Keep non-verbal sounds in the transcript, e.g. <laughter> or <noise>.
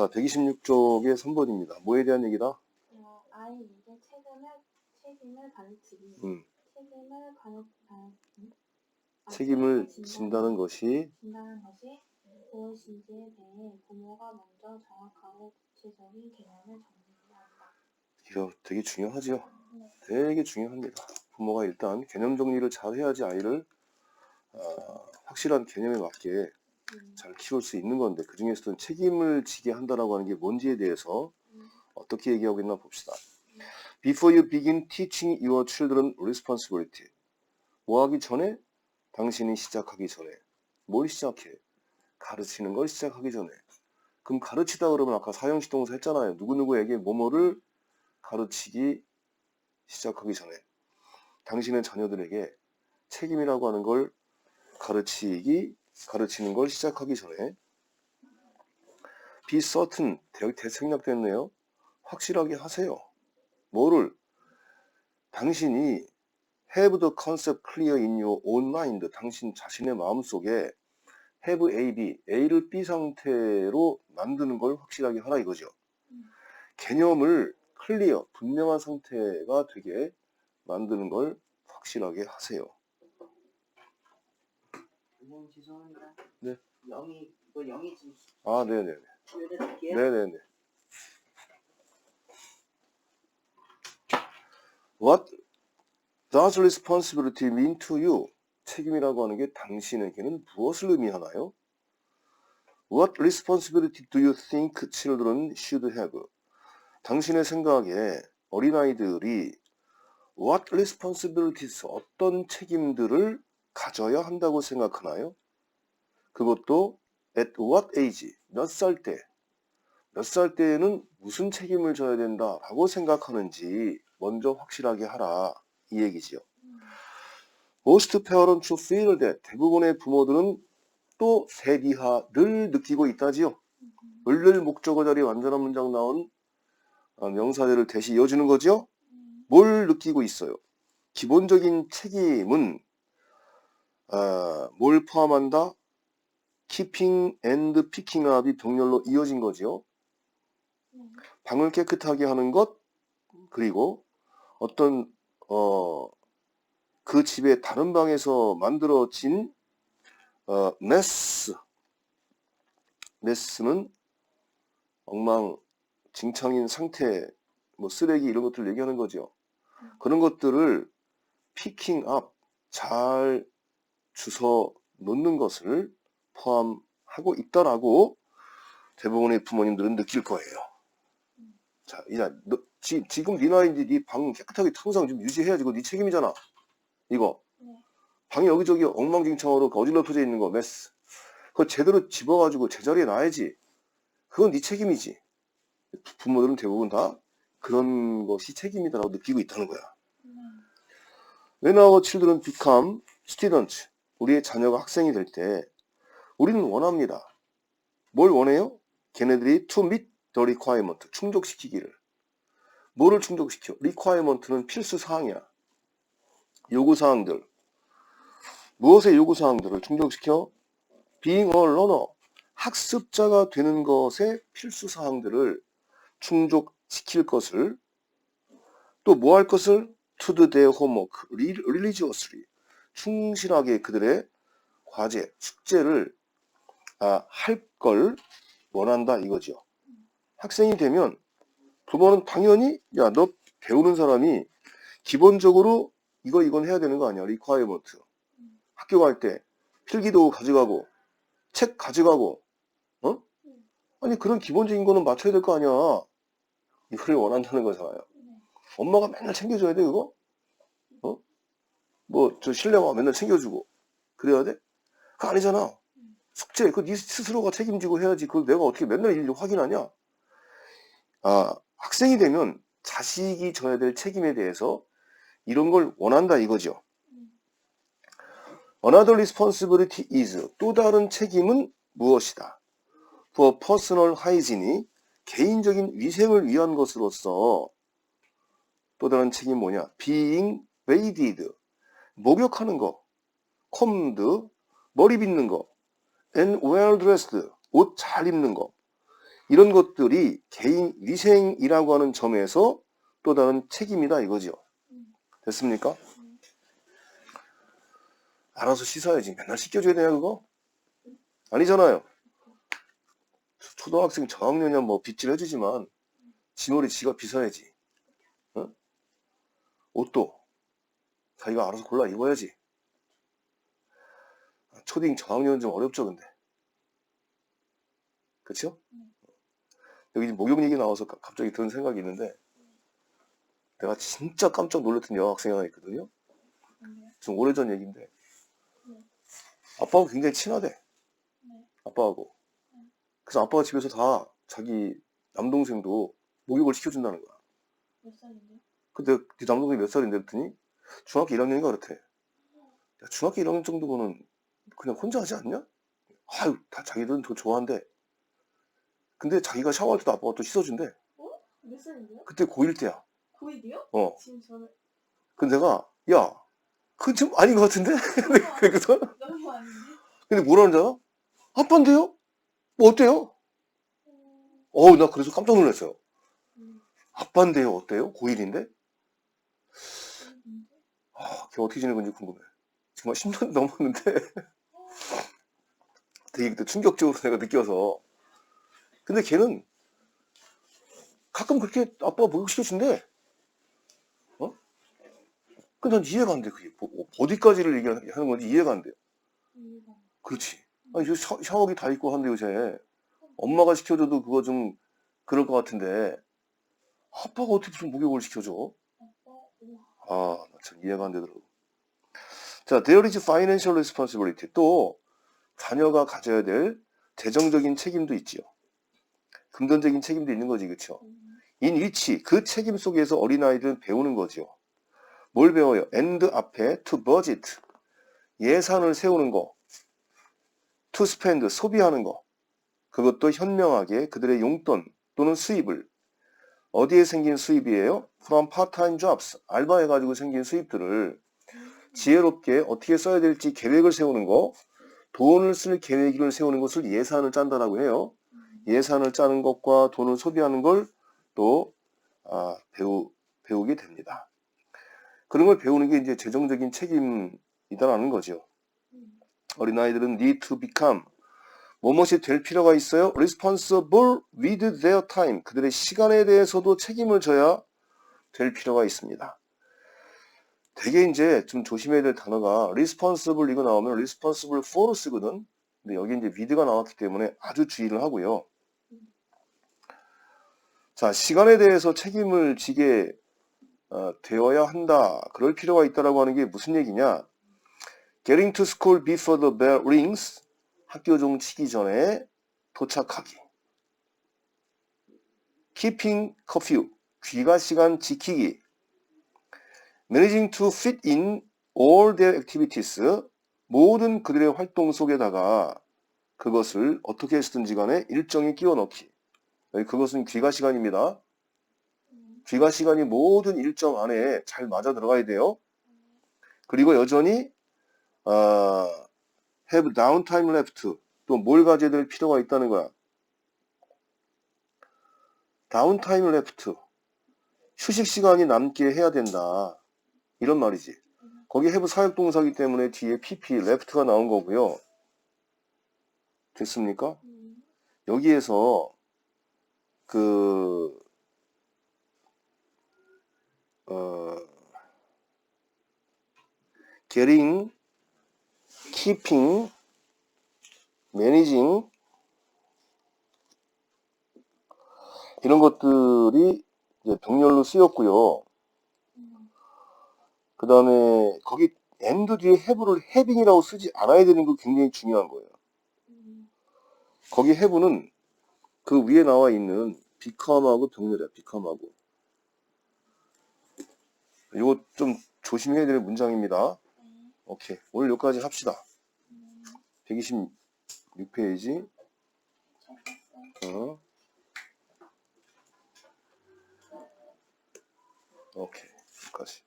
자, 126쪽의 3번입니다. 뭐에 대한 얘기다? 어, 아이에게 책임을 책임을 가르치기. 음, 책임을 가르 아, 음? 아, 책임을 진다는 것이 진다는 것이 무엇인지에 대해 부모가 먼저 정확하고 구체적인 개념을 정리해야 한다. 이거 되게 중요하죠. 네. 되게 중요합니다. 부모가 일단 개념 정리를 잘 해야지 아이를 어, 확실한 개념에 맞게 음, 잘 키울 수 있는 건데 그 중에서도 책임을 지게 한다라고 하는 게 뭔지에 대해서 음, 어떻게 얘기하고 있나 봅시다. Before you begin teaching your children responsibility. 뭐 하기 전에? 당신이 시작하기 전에. 뭘 시작해? 가르치는 걸 시작하기 전에. 그럼 가르치다 그러면 아까 사형식 동사 했잖아요. 누구누구에게 뭐뭐를 가르치기 시작하기 전에. 당신의 자녀들에게 책임이라고 하는 걸 가르치기, 가르치는 걸 시작하기 전에. Be certain. 대생략됐네요. 확실하게 하세요. 뭐를? 당신이 have the concept clear in your own mind. 당신 자신의 마음속에 have A, B, A를 B 상태로 만드는 걸 확실하게 하라 이거죠. 음. 개념을 클리어, 분명한 상태가 되게 만드는 걸 확실하게 하세요. 선생님 죄송합니다. 네. 영이 이거 영이 지금 아, 네네네. 알려드릴게요. 네네네. What does responsibility mean to you? 책임이라고 하는 게 당신에게는 무엇을 의미하나요? What responsibility do you think children should have? 당신의 생각에 어린아이들이 what responsibilities, 어떤 책임들을 가져야 한다고 생각하나요? 그것도 at what age, 몇 살 때, 몇 살 때에는 무슨 책임을 져야 된다라고 생각하는지 먼저 확실하게 하라 이 얘기지요. Most parents feel that 대부분의 부모들은 또 이하를 느끼고 있다지요. 을를 목적어 자리 완전한 문장 나온 어, 명사들을 대시 이어주는. 음, 뭘 느끼고 있어요? 기본적인 책임은 아, 뭘 포함한다? and picking up이 병렬로 이어진 거지요. 네. 방을 깨끗하게 하는 것 그리고 어떤 어, 그 집의 다른 방에서 만들어진 어, 메스 메스는 엉망진창인 상태 뭐 쓰레기 이런 것들 얘기하는 거죠. 그런 것들을 피킹 업, 잘 주워 놓는 것을 포함하고 있다라고 대부분의 부모님들은 느낄 거예요. 자, 야, 너, 지, 지금 네 나이인데 네방 깨끗하게 항상 좀 유지해야지. 이거 네 책임이잖아. 이거. 네. 방이 여기저기 엉망진창으로 어질러펴져 있는 거, 메스. 그거 제대로 집어가지고 제자리에 놔야지. 그건 네 책임이지. 부모들은 대부분 다 그런 것이 책임이다라고 느끼고 있다는 거야. 네. When our children become students, 우리의 자녀가 학생이 될 때, 우리는 원합니다. 뭘 원해요? 걔네들이 to meet the requirement, 충족시키기를. 뭐를 충족시켜? requirement는 필수 사항이야. 요구 사항들. 무엇의 요구 사항들을 충족시켜? being a learner, 학습자가 되는 것의 필수 사항들을 충족시킬 것을 또 뭐 할 것을 to do their homework religiously 충실하게 그들의 과제, 숙제를 아, 할 걸 원한다 이거죠. 학생이 되면 부모는 당연히 야 너 배우는 사람이 기본적으로 이거 이건 해야 되는 거 아니야? 리ኳ이어먼트 학교 갈 때 필기도 가져가고 책 가져가고 어? 아니 그런 기본적인 거는 맞춰야 될 거 아니야. 이걸 원한다는 거잖아요. 엄마가 맨날 챙겨줘야 돼 그거? 어 뭐 저 신뢰가 맨날 챙겨주고 그래야 돼 그거 아니잖아 숙제 그거 네 스스로가 책임지고 해야지 그걸 내가 어떻게 맨날 일일이 확인하냐 아 학생이 되면 자식이 져야 될 책임에 대해서 이런 걸 원한다 이거죠. Another responsibility is 또 다른 책임은 무엇이다? For personal hygiene이 개인적인 위생을 위한 것으로서 또 다른 책임 뭐냐? Being bathed 목욕하는 거, combed 머리 빗는 거, and well dressed 옷 잘 입는 거 이런 것들이 개인 위생이라고 하는 점에서 또 다른 책임이다 이거죠. 됐습니까? 알아서 씻어야지. 맨날 씻겨줘야 되냐 그거? 아니잖아요. 초등학생 저학년이야 뭐 빗질 해주지만 지머리 지가 빗어야지. 어? 옷도 자기가 알아서 골라 입어야지. 초딩 저학년은 좀 어렵죠 근데. 그쵸? 여기 지금 목욕 얘기 나와서 가- 갑자기 드는 생각이 있는데 내가 진짜 깜짝 놀랐던 여학생이 하나 있거든요. 좀 오래전 얘기인데 네. 아빠하고 굉장히 친하대. 네. 아빠하고. 그래서 아빠가 집에서 다 자기 남동생도 목욕을 시켜준다는 거야. 몇 살인데요? 근데 네 남동생이 몇 살인데 그랬더니 중학교 1학년인가 그렇대. 야, 중학교 1학년 정도면은 그냥 혼자 하지 않냐? 아유, 다 자기들은 더 좋아한대. 근데 자기가 샤워할 때도 아빠가 또 씻어준대. 몇 살인데요? 그때 고1 때야. 고1이요? 어. 지금 저는 근데 내가, 야, 그건 좀 아닌 것 같은데? <laughs> 그래서, 너무 아닌데? 근데 뭐라는 줄 알아? 아빠인데요? 뭐 어때요? 음, 어우, 나 그래서 깜짝 놀랐어요. 음, 아빠인데요? 어때요? 고1인데? 음. 아, 걔 어떻게 지낸 건지 궁금해. 정말 10년 넘었는데 <laughs> 되게 그때 충격적으로 내가 느껴서. 근데 걔는 가끔 그렇게 아빠가 목욕시켜준대. 어? 근데 난 이해가 안 돼. 그게 뭐- 뭐 어디까지를 얘기하는 건지 이해가 안 돼. 그렇지. 아니, 저 샤, 샤워기 다 있고 한데 요새. 엄마가 시켜줘도 그거 좀 그럴 것 같은데 아빠가 어떻게 무슨 목욕을 시켜줘? 아, 나 참 이해가 안 되더라고. 자, there is financial responsibility. 또, 자녀가 가져야 될 재정적인 책임도 있지요. 금전적인 책임도 있는 거지? 음, in which, 그 책임 속에서 어린아이들은 배우는 거죠. 뭘 배워요? and 앞에 to budget. 예산을 세우는 거. to spend, 소비하는 거. 그것도 현명하게 그들의 용돈 또는 수입을 어디에 생긴 수입이에요? from part-time jobs. 알바해가지고 생긴 수입들을 지혜롭게 어떻게 써야 될지 계획을 세우는 거, 돈을 쓸 계획을 세우는 것을 예산을 짠다라고 해요. 음, 예산을 짜는 것과 돈을 소비하는 걸또 아, 배우 배우게 됩니다. 그런 걸 배우는 게 이제 재정적인 책임이다라는 거죠. 음. 어린 아이들은 need to become 무엇이 될 필요가 있어요. responsible with their time. 그들의 시간에 대해서도 책임을 져야 될 필요가 있습니다. 되게 이제 좀 조심해야 될 단어가 responsible 이거 나오면 responsible for 쓰거든. 근데 여기 이제 with가 나왔기 때문에 아주 주의를 하고요. 자, 시간에 대해서 책임을 지게 어, 되어야 한다. 그럴 필요가 있다라고 하는 게 무슨 얘기냐? Getting to school before the bell rings. 학교 종 치기 전에 도착하기. Keeping curfew. 귀가 시간 지키기. Managing to fit in all their activities. 모든 그들의 활동 속에다가 그것을 어떻게 했든지 간에 일정에 끼워 넣기. 그것은 귀가 시간입니다. 음, 귀가 시간이 모든 일정 안에 잘 맞아 들어가야 돼요. 그리고 여전히 아, have downtime left 또 뭘 가져야 될 필요가 있다는 거야. downtime left 휴식 시간이 남게 해야 된다. 이런 말이지. 거기 have 사역동사기 때문에 뒤에 pp left가 나온 거고요. 됐습니까? 음, 여기에서 그 어, getting, keeping, managing 이런 것들이 이제 병렬로 쓰였고요. 음, 그 다음에 거기 and 뒤에 have를 having이라고 쓰지 않아야 되는 거 굉장히 중요한 거예요. 음, 거기 have는 그 위에 나와 있는 become하고 병렬이야, become하고. 이거 좀 조심해야 될 문장입니다. 네. 오케이. 오늘 여기까지 합시다. 음, 126페이지. 잘 봤어요. 어. 오케이. 여기까지.